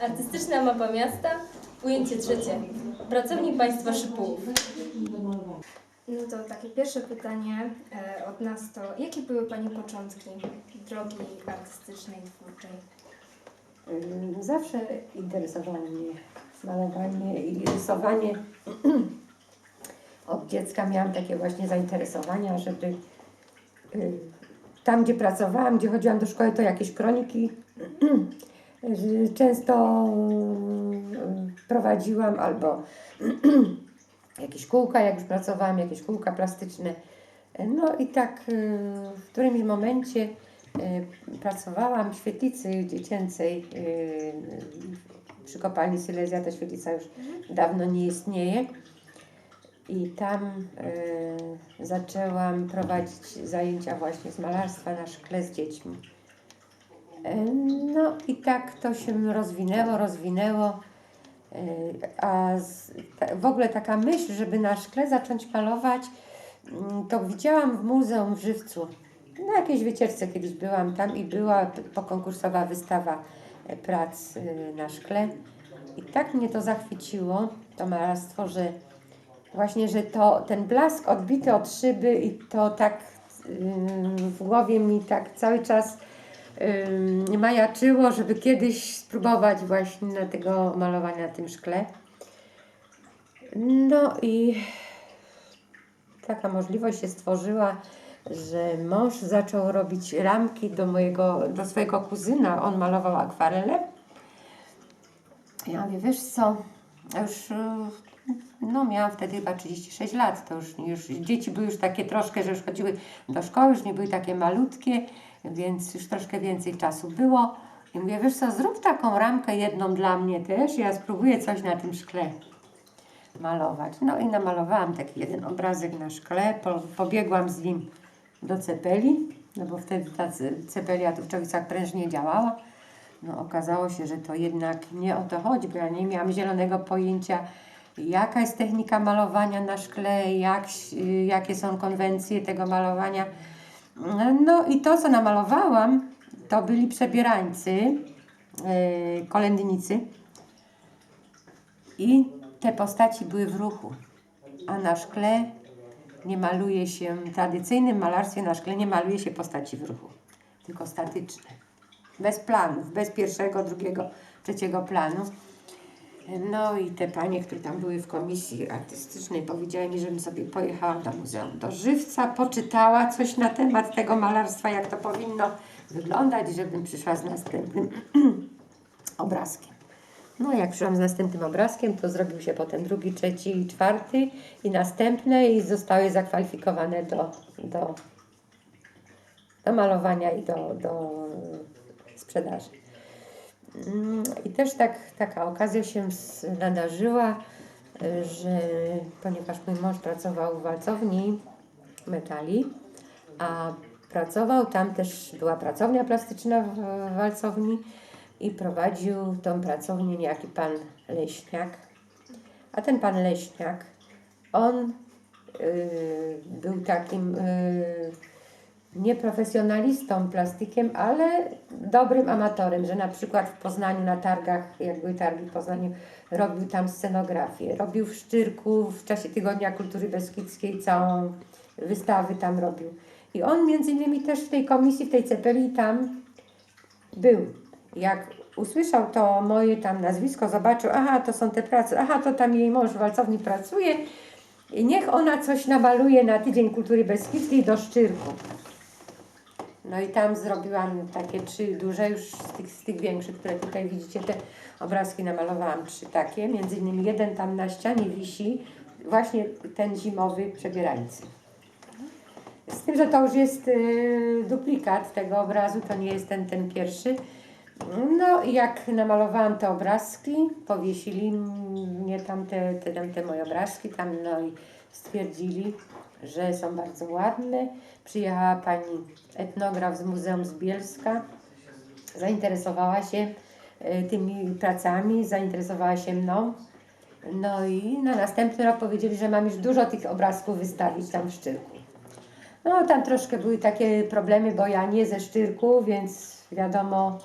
Artystyczna mapa miasta, ujęcie trzecie. Pracownik państwa Szypułów. No to takie pierwsze pytanie e, od nas to, jakie były Pani początki drogi artystycznej, twórczej? Ym, Zawsze interesowało mnie malowanie i rysowanie. Od dziecka miałam takie właśnie zainteresowania, żeby y, tam, gdzie pracowałam, gdzie chodziłam do szkoły, to jakieś kroniki często y, prowadziłam albo jakieś kółka, jak już pracowałam, jakieś kółka plastyczne. No i tak y, w którymś momencie y, pracowałam w świetlicy dziecięcej y, przy kopalni Silesia. Ta świetlica już dawno nie istnieje. I tam y, zaczęłam prowadzić zajęcia właśnie z malarstwa na szkle z dziećmi. No i tak to się rozwinęło, rozwinęło. Y, A w ogóle taka myśl, żeby na szkle zacząć malować, mm, to widziałam w muzeum w Żywcu. Na jakiejś wycieczce kiedyś byłam tam i była pokonkursowa wystawa e, prac y, na szkle. I tak mnie to zachwyciło, to malarstwo, że właśnie, że to ten blask odbity od szyby i to tak w głowie mi tak cały czas majaczyło, żeby kiedyś spróbować właśnie na tego malowania na tym szkle. No i taka możliwość się stworzyła, że mąż zaczął robić ramki do mojego, do swojego kuzyna. On malował akwarele. Ja mówię, wiesz co, już, no miałam wtedy chyba 36 lat, to już, już dzieci były już takie troszkę, że już chodziły do szkoły, już nie były takie malutkie, więc już troszkę więcej czasu było. I mówię, wiesz co, zrób taką ramkę jedną dla mnie też, ja spróbuję coś na tym szkle malować. No i namalowałam taki jeden obrazek na szkle, po, pobiegłam z nim do cepeli, no bo wtedy ta ce- cepelia tu w Czechowicach prężnie działała. No okazało się, że to jednak nie o to chodzi, bo ja nie miałam zielonego pojęcia, jaka jest technika malowania na szkle, jak, jakie są konwencje tego malowania. No i to, co namalowałam, to byli przebierańcy, yy, kolędnicy. I te postaci były w ruchu. A na szkle nie maluje się, w tradycyjnym malarstwie na szkle nie maluje się postaci w ruchu, tylko statyczne. Bez planów, bez pierwszego, drugiego, trzeciego planu. No i te panie, które tam były w komisji artystycznej, powiedziały mi, żebym sobie pojechała do Muzeum do Żywca, poczytała coś na temat tego malarstwa, jak to powinno wyglądać, żebym przyszła z następnym obrazkiem. No jak przyszłam z następnym obrazkiem, to zrobił się potem drugi, trzeci i czwarty i następne i zostały zakwalifikowane do, do, do malowania i do, do sprzedaży. I też tak, taka okazja się nadarzyła, y, że ponieważ mój mąż pracował w walcowni metali, a pracował tam też, była pracownia plastyczna w, walcowni i prowadził tą pracownię niejaki pan Leśniak. A ten pan Leśniak, on y, był takim y, nieprofesjonalistą plastikiem, ale dobrym amatorem, że na przykład w Poznaniu na targach, jak były targi w Poznaniu, robił tam scenografię. Robił w Szczyrku w czasie Tygodnia Kultury Beskidzkiej całą wystawy tam robił. I on między innymi też w tej komisji, w tej cepeli tam był. Jak usłyszał to moje tam nazwisko, zobaczył, aha, to są te prace, aha, to tam jej mąż w walcowni pracuje i niech ona coś namaluje na Tydzień Kultury Beskidzkiej do Szczyrku. No i tam zrobiłam takie trzy duże, już z tych, z tych większych, które tutaj widzicie, te obrazki namalowałam trzy takie. Między innymi jeden tam na ścianie wisi, właśnie ten zimowy przebierańcy. Z tym, że to już jest y, duplikat tego obrazu, to nie jest ten, ten pierwszy. No i jak namalowałam te obrazki, powiesili mnie tam te, te, te, moje obrazki tam, no i stwierdzili, że są bardzo ładne. Przyjechała pani etnograf z Muzeum z Bielska, zainteresowała się y, tymi pracami, zainteresowała się mną. No i na następny rok powiedzieli, że mam już dużo tych obrazków wystawić tam w Szczyrku. No tam troszkę były takie problemy, bo ja nie ze Szczyrku, więc wiadomo,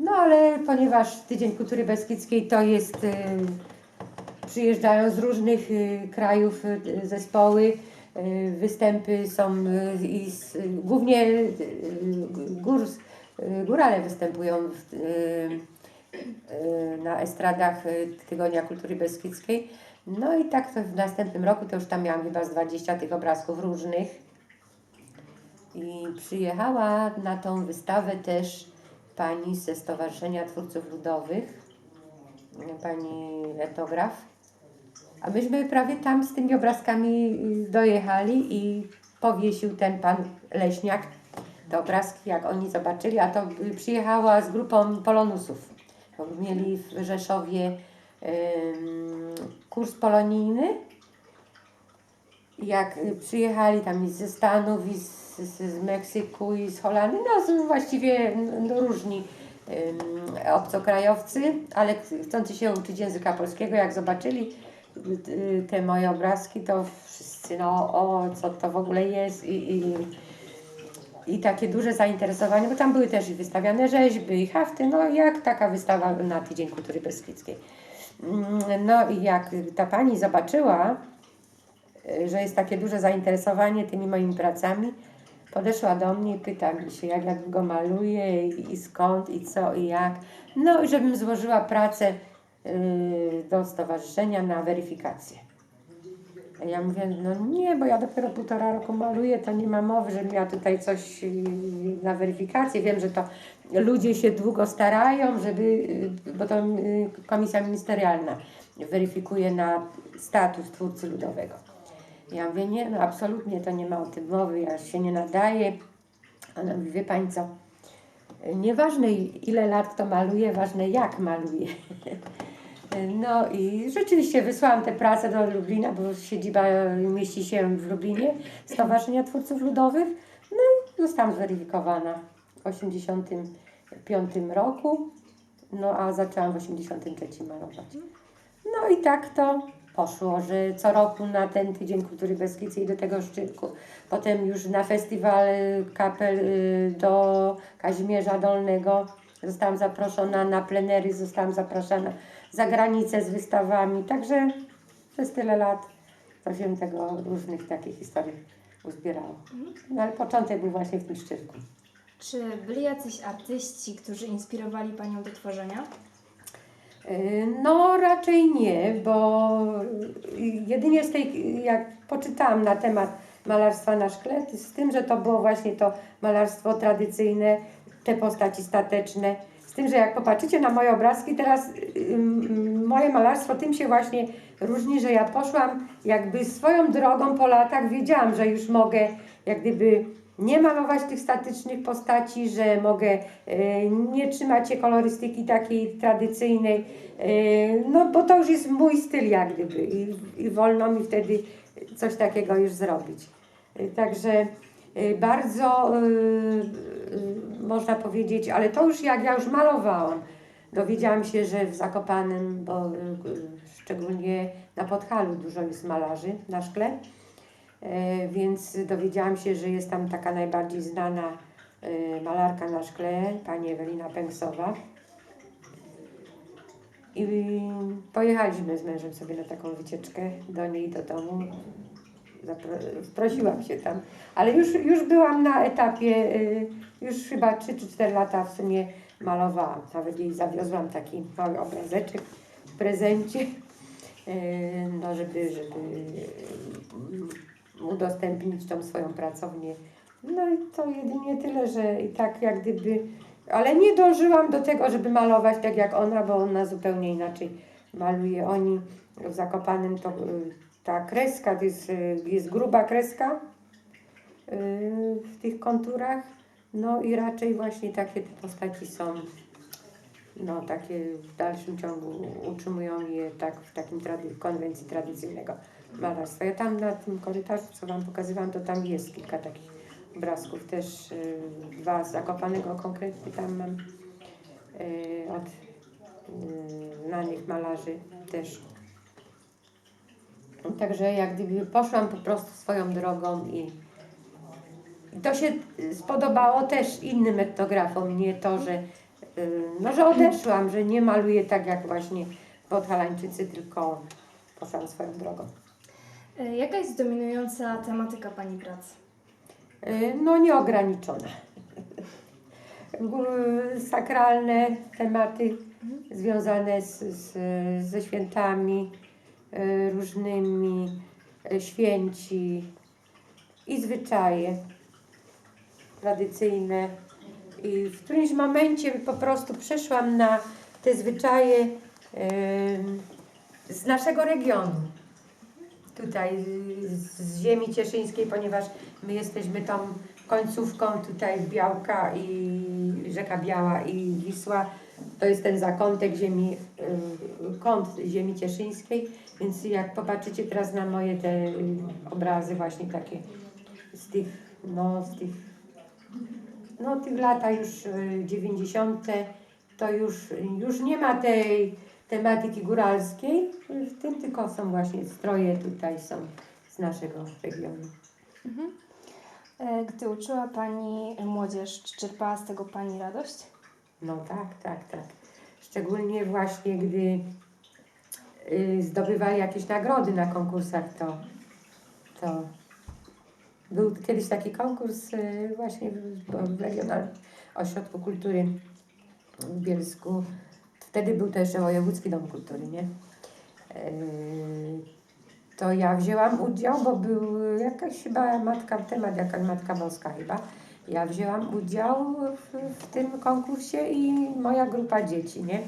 No ale ponieważ Tydzień Kultury Beskidzkiej to jest, y, przyjeżdżają z różnych y, krajów zespoły, występy są y, i z, y, głównie y, gór, y, górale występują w, y, y, na estradach y, Tygodnia Kultury Beskidzkiej. No i tak to w następnym roku to już tam miałam chyba z 20 tych obrazków różnych. I przyjechała na tą wystawę też pani ze Stowarzyszenia Twórców Ludowych, pani etnograf. A myśmy prawie tam z tymi obrazkami dojechali i powiesił ten pan leśniak te obrazki, jak oni zobaczyli, a to przyjechała z grupą polonusów. Mieli w Rzeszowie kurs polonijny. Jak przyjechali tam i ze Stanów, i z, z, Meksyku, i z Holandii, no właściwie no, różni obcokrajowcy, ale chcący się uczyć języka polskiego, jak zobaczyli te moje obrazki, to wszyscy, no o, co to w ogóle jest i, i, i takie duże zainteresowanie, bo tam były też i wystawiane rzeźby i hafty, no jak taka wystawa na Tydzień Kultury Beskidzkiej. Mm, No i jak ta pani zobaczyła, y, że jest takie duże zainteresowanie tymi moimi pracami, podeszła do mnie i pyta mi się, jak ja go maluję i, i skąd i co i jak. No i żebym złożyła pracę y, do stowarzyszenia na weryfikację. Ja mówię, no nie, bo ja dopiero półtora roku maluję, to nie ma mowy, żebym miała tutaj coś y, na weryfikację. Wiem, że to ludzie się długo starają, żeby, y, bo to y, komisja ministerialna weryfikuje na status twórcy ludowego. Ja mówię, nie, no absolutnie to nie ma o tym mowy, ja się nie nadaję. Ona mówi, wie Pani co, nieważne ile lat kto maluje, ważne jak maluje. No i rzeczywiście wysłałam tę pracę do Lublina, bo siedziba mieści się w Lublinie, Stowarzyszenia Twórców Ludowych. No i zostałam zweryfikowana w 1985 roku, no a zaczęłam w 1983 malować. No i tak to poszło, że co roku na ten Tydzień Kultury Beskidzkiej do tego szczytku. Potem już na festiwal kapel y, do Kazimierza Dolnego zostałam zaproszona na plenery, zostałam zapraszana za granicę z wystawami. Także przez tyle lat to się tego różnych takich historii uzbierało. No, ale początek był właśnie w tym szczytku. Czy byli jacyś artyści, którzy inspirowali Panią do tworzenia? Y, No raczej nie, bo jedynie z tej, jak poczytałam na temat malarstwa na szkle, z tym, że to było właśnie to malarstwo tradycyjne, te postaci stateczne. Tym, że jak popatrzycie na moje obrazki, teraz ym, moje malarstwo tym się właśnie różni, że ja poszłam jakby swoją drogą po latach, wiedziałam, że już mogę jak gdyby nie malować tych statycznych postaci, że mogę nie trzymać się kolorystyki takiej tradycyjnej, no bo to już jest mój styl jak gdyby i, i wolno mi wtedy coś takiego już zrobić. Także bardzo można powiedzieć, ale to już jak ja już malowałam, dowiedziałam się, że w Zakopanem, bo e, szczególnie na Podhalu dużo jest malarzy na szkle, E, więc dowiedziałam się, że jest tam taka najbardziej znana malarka na szkle, pani Ewelina Pęksowa. I pojechaliśmy z mężem sobie na taką wycieczkę do niej, do domu. Zapro- Prosiłam się tam, ale już, już byłam na etapie, y, już chyba 3 czy 4 lata w sumie malowałam. Nawet jej zawiozłam taki mały obrazeczek w prezencie, y, no żeby, żeby y, udostępnić tą swoją pracownię. No i to jedynie tyle, że i tak jak gdyby, ale nie dążyłam do tego, żeby malować tak jak ona, bo ona zupełnie inaczej maluje. Oni w Zakopanem to ta kreska, to jest, y, jest gruba kreska y, w tych konturach, no i raczej właśnie takie te postaci są no takie w dalszym ciągu utrzymują je tak w takim trady- konwencji tradycyjnego malarstwa. Ja tam na tym korytarzu, co Wam pokazywałam, to tam jest kilka takich obrazków, też y, dwa z Zakopanego konkretnie tam mam y, od y, znanych malarzy też. Także jak gdyby poszłam po prostu swoją drogą i i to się spodobało też innym etnografom, nie to, że y, no, że odeszłam, że nie maluję tak jak właśnie Podhalańczycy, tylko poszłam swoją drogą. E, Jaka jest dominująca tematyka Pani prac? Y, No nieograniczone. Gó- Sakralne tematy związane z, z, ze świętami różnymi, y, święci i zwyczaje tradycyjne. I w którymś momencie po prostu przeszłam na te zwyczaje z naszego regionu tutaj z, ziemi cieszyńskiej, ponieważ my jesteśmy tą końcówką tutaj Białka i rzeka Biała i Wisła. To jest ten zakątek ziemi, y, kąt ziemi cieszyńskiej, więc jak popatrzycie teraz na moje te y, obrazy właśnie takie z tych, no z tych, no tych lata już y, 90. to już, już nie ma tej tematyki góralskiej, w tym tylko są właśnie stroje tutaj są z naszego regionu. E, Gdy uczyła Pani młodzież, czy czerpała z tego Pani radość? No tak, tak, tak. Szczególnie właśnie, gdy y, zdobywali jakieś nagrody na konkursach, to, to był kiedyś taki konkurs y, właśnie w, Regionalnym Ośrodku Kultury w Bielsku. Wtedy był jeszcze Wojewódzki Dom Kultury, nie? Y, To ja wzięłam udział, bo był jakaś chyba matka, temat jakaś Matka Boska chyba. Ja wzięłam udział w, w tym konkursie i moja grupa dzieci, nie?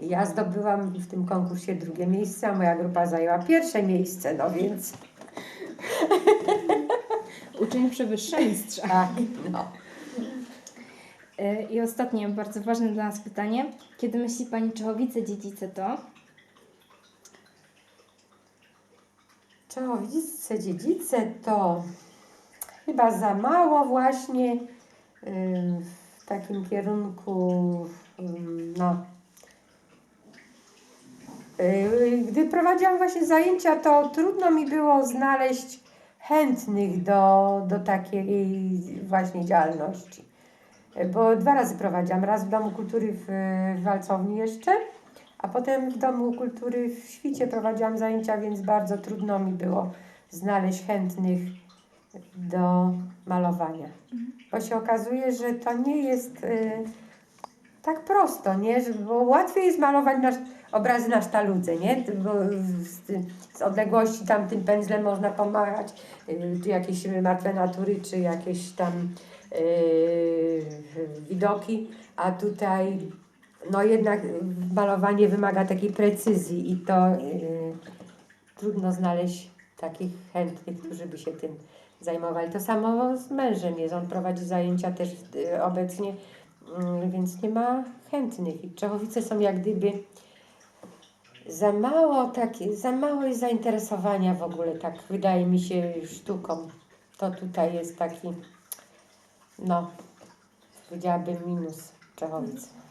Ja zdobyłam w tym konkursie drugie miejsce, a moja grupa zajęła pierwsze miejsce, no więc Uczeń przewyższa mistrza. tak, no. E, I ostatnie, bardzo ważne dla nas pytanie. Kiedy myśli Pani Czechowice dziedzice to? Czechowice, dziedzice to chyba za mało właśnie w takim kierunku, no. Yy, Gdy prowadziłam właśnie zajęcia, to trudno mi było znaleźć chętnych do, do takiej właśnie działalności. Bo dwa razy prowadziłam, raz w Domu Kultury w Walcowni jeszcze, a potem w Domu Kultury w Świcie prowadziłam zajęcia, więc bardzo trudno mi było znaleźć chętnych do malowania. Bo się okazuje, że to nie jest y, tak prosto, nie? Bo łatwiej jest malować na, obrazy na sztaludze, nie? Bo z, z odległości tam tym pędzlem można pomachać, y, jakieś martwe natury, czy jakieś tam y, widoki, a tutaj no jednak malowanie wymaga takiej precyzji i to y, trudno znaleźć takich chętnych, którzy by się tym zajmowali. To samo z mężem jest, on prowadzi zajęcia też y, obecnie, mm, więc nie ma chętnych. I Czechowice są jak gdyby za mało, takie, za mało jest zainteresowania w ogóle, tak wydaje mi się, sztuką. To tutaj jest taki, no, powiedziałabym minus Czechowic.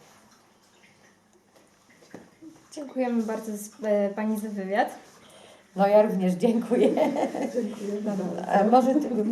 Dziękujemy bardzo z, e, Pani za wywiad. No ja również dziękuję. Dziękuję. A może ty,